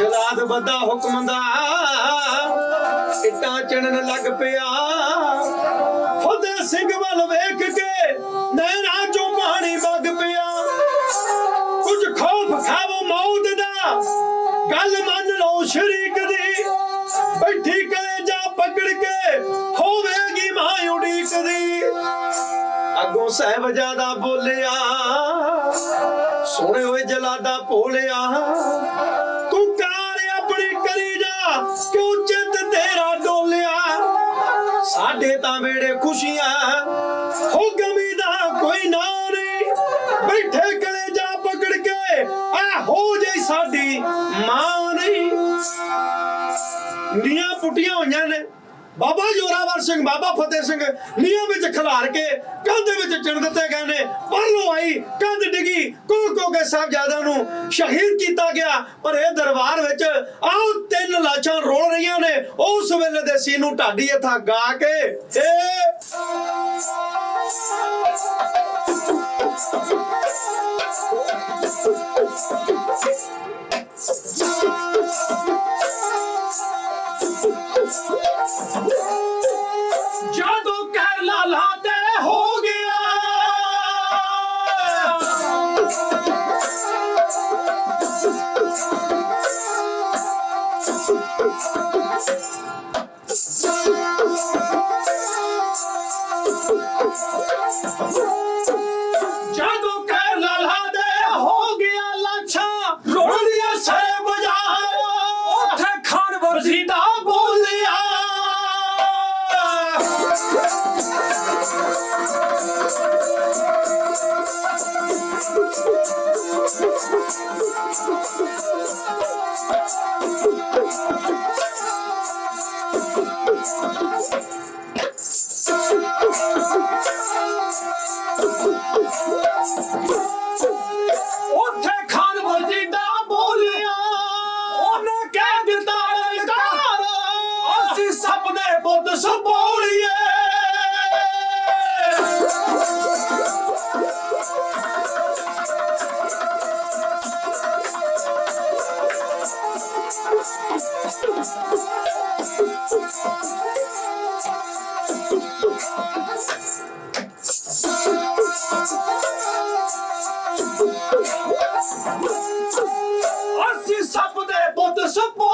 ਜਲਾਦ ਦਾ ਹੁਕਮ ਦਾ। ਇੱਟਾਂ ਚਣਨ ਲੱਗ ਪਿਆ। ਫਤਿਹ ਸਿੰਘ ਵੱਲ ਵੇਖ ਕੇ ਨੈਣਾ ਚੋਂ ਪਾਣੀ ਵਗ ਪਿਆ। ਕੁਝ ਖੌਫ ਖਾਵੋ ਮੌਤ ਦਾ। ਗੱਲ ਮੰਨ ਲਓ ਸ਼ਰੀਕ ਦੀ। ਬੈਠੀ ਕਲੇ ਜਾ ਪਕੜ ਕੇ, ਹੋਵੇਗੀ ਮਾਂ ਉਡੀਕਦੀ ਅੱਗੋਂ ਸਹਿਬਜ਼ਾਦਾ ਬੋਲਿਆ ਸੋਹਣੇ ਹੋਏ ਜਲਾਦਾ ਭੋਲਿਆ। ਵੇੜੇ ਖੁਸ਼ੀਆਂ, ਹੋ ਗਮੀ ਦਾ ਕੋਈ ਨਾ ਨਹੀਂ। ਬੈਠੇ ਕਲੇ ਜਾ ਪਕੜ ਕੇ ਆ ਹੋ ਜਾਈ ਸਾਡੀ ਮਾਂ ਨਹੀਂ। ਨੀਆਂ ਪੁੱਟੀਆਂ ਹੋਈਆਂ ਨੇ। ਬਾਬਾ ਜੋਰਾਵਰ ਸਿੰਘ, ਬਾਬਾ ਫਤਿਹ ਸਿੰਘ ਨੀਆਂ ਵਿੱਚ ਖਿਲਾਰ ਕੇ ਕੰਧ ਵਿੱਚ ਚਿਣ ਦਿੱਤੇ ਗਏ ਨੇ। ਪਰਲੋਂ ਆਈ, ਕੰਧ ਡਿੱਗੀ ਕੋ ਕੋ ਕੇ ਸਾਹਿਬਜ਼ਾਦਿਆਂ ਨੂੰ ਸ਼ਹੀਦ ਕੀਤਾ ਗਿਆ। ਪਰ ਇਹ ਦਰਬਾਰ ਵਿੱਚ ਆਹ ਤਿੰਨ ਲਾਸ਼ਾਂ ਰੋਲ ਰਹੀਆਂ ਨੇ। ਉਸ ਵੇਲੇ ਦੇ ਸੀ ਨੂੰ ਢਾਡੀ ਹੱਥਾਂ ਗਾ ਕੇ ਏ ਜਦੋਂ ਕਹਿ ਲਾਲਾ ਤੇ ਹੋ ਗਿਆ। ਜਦੋਂ ਅਸੀਂ ਸਭ ਦੇ ਬੁੱਧ ਸੰਭੋਲੀਏ। ਅਸੀਂ ਸਭ ਦੇ ਬੁੱਧ ਸੰਭੋਲੀਏ।